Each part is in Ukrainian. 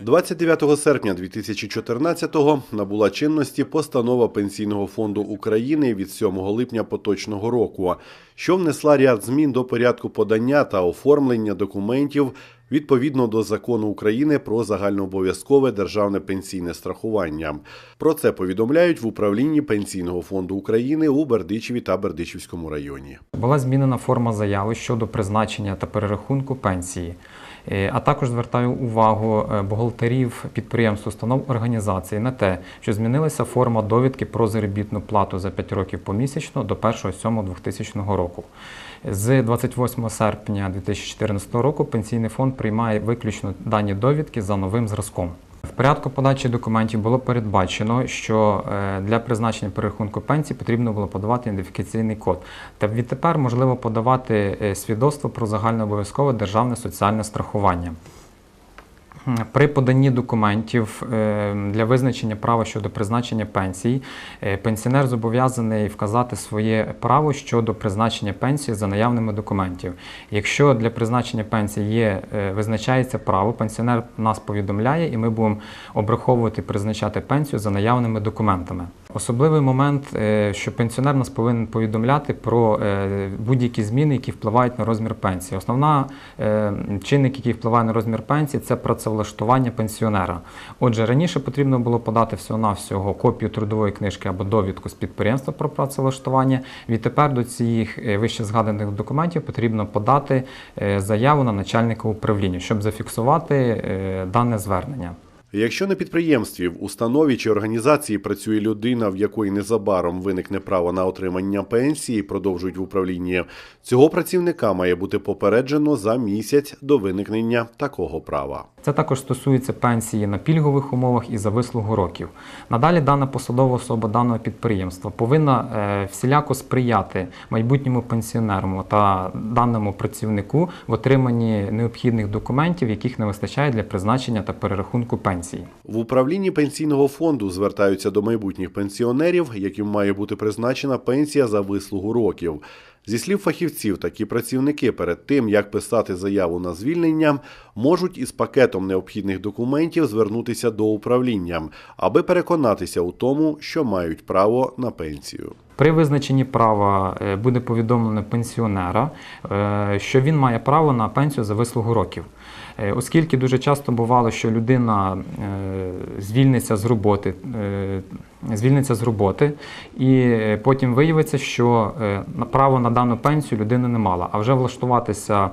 29 серпня 2014-го набула чинності постанова Пенсійного фонду України від 7 липня поточного року, що внесла ряд змін до порядку подання та оформлення документів відповідно до закону України про загальнообов'язкове державне пенсійне страхування. Про це повідомляють в управлінні Пенсійного фонду України у Бердичеві та Бердичівському районі. Була змінена форма заяви щодо призначення та перерахунку пенсії. Е, А також звертаю увагу е, бухгалтерів підприємств, установ організації на те, що змінилася форма довідки про заробітну плату за 5 років помісячно до 1.7.2000 року. З 28 серпня 2014 року пенсійний фонд приймає виключно дані довідки за новим зразком. Порядку подачі документів було передбачено, що е, для призначення перерахунку пенсії потрібно було подавати ідентифікаційний код. Та відтепер можливо подавати е, свідоцтво про загальнообов'язкове державне соціальне страхування. При поданні документів е, для визначення права щодо призначення пенсії е, пенсіонер зобов'язаний вказати своє право щодо призначення пенсії за наявними документів. Якщо для призначення пенсії є, е, визначається право, пенсіонер нас повідомляє, і ми будемо обраховувати призначати пенсію за наявними документами. Особливий момент, що пенсіонер нас повинен повідомляти про будь-які зміни, які впливають на розмір пенсії. Основна чинник, який впливає на розмір пенсії, це працевлаштування пенсіонера. Отже, раніше потрібно було подати всього-навсього копію трудової книжки або довідку з підприємства про працевлаштування. Відтепер до цих е, вище згаданих документів потрібно подати е, заяву на начальника управління, щоб зафіксувати е, дане звернення. Якщо на підприємстві, в установі чи організації працює людина, в якої незабаром виникне право на отримання пенсії, продовжують в управлінні, цього працівника має бути попереджено за місяць до виникнення такого права. Це також стосується пенсії на пільгових умовах і за вислугу років. Надалі дана посадова особа даного підприємства повинна е, всіляко сприяти майбутньому пенсіонеру та даному працівнику в отриманні необхідних документів, яких не вистачає для призначення та перерахунку пенсії. В управлінні пенсійного фонду звертаються до майбутніх пенсіонерів, яким має бути призначена пенсія за вислугу років. Зі слів фахівців, такі працівники перед тим, як писати заяву на звільнення, можуть із пакетом необхідних документів звернутися до управління, аби переконатися у тому, що мають право на пенсію. При визначенні права е, буде повідомлено пенсіонера, е, що він має право на пенсію за вислугу років. Е, Оскільки дуже часто бувало, що людина е, звільниться з роботи, е, звільниться з роботи, і потім виявиться, що право на дану пенсію людина не мала, а вже влаштуватися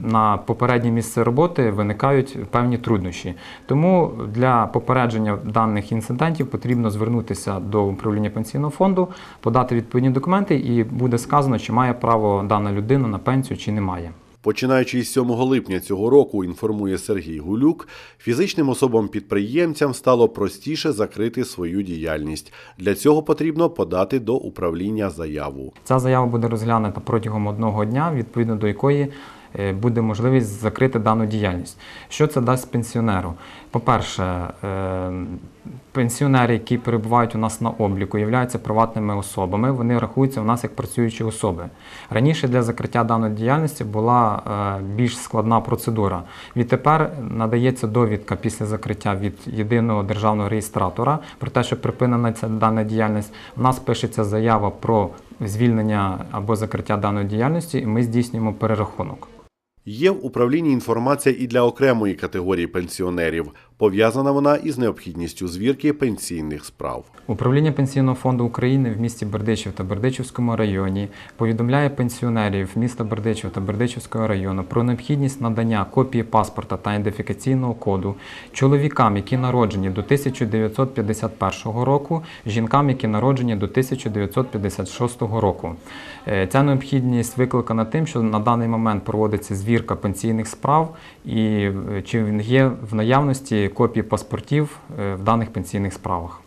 на попереднє місце роботи виникають певні труднощі. Тому для попередження даних інцидентів потрібно звернутися до управління пенсійного фонду, подати відповідні документи, і буде сказано, чи має право дана людина на пенсію, чи не має. Починаючи із 7 липня цього року, інформує Сергій Гулюк, фізичним особам-підприємцям стало простіше закрити свою діяльність. Для цього потрібно подати до управління заяву. Ця заява буде розглянута протягом одного дня, відповідно до якої буде можливість закрити дану діяльність. Що це дасть пенсіонеру? По-перше, е, пенсіонери, які перебувають у нас на обліку, являються приватними особами, вони рахуються у нас як працюючі особи. Раніше для закриття даної діяльності була е, більш складна процедура. Відтепер надається довідка після закриття від єдиного державного реєстратора про те, що припинена ця дана діяльність. У нас пишеться заява про звільнення або закриття даної діяльності, і ми здійснюємо перерахунок. Є в управлінні інформація і для окремої категорії пенсіонерів. Пов'язана вона із необхідністю звірки пенсійних справ. Управління Пенсійного фонду України в місті Бердичів та Бердичівському районі повідомляє пенсіонерів міста Бердичів та Бердичівського району про необхідність надання копії паспорта та ідентифікаційного коду чоловікам, які народжені до 1951 року, жінкам, які народжені до 1956 року. Е, Ця необхідність викликана тим, що на даний момент проводиться звірка пенсійних справ і е, чи є в наявності копії паспортів е, в даних пенсійних справах.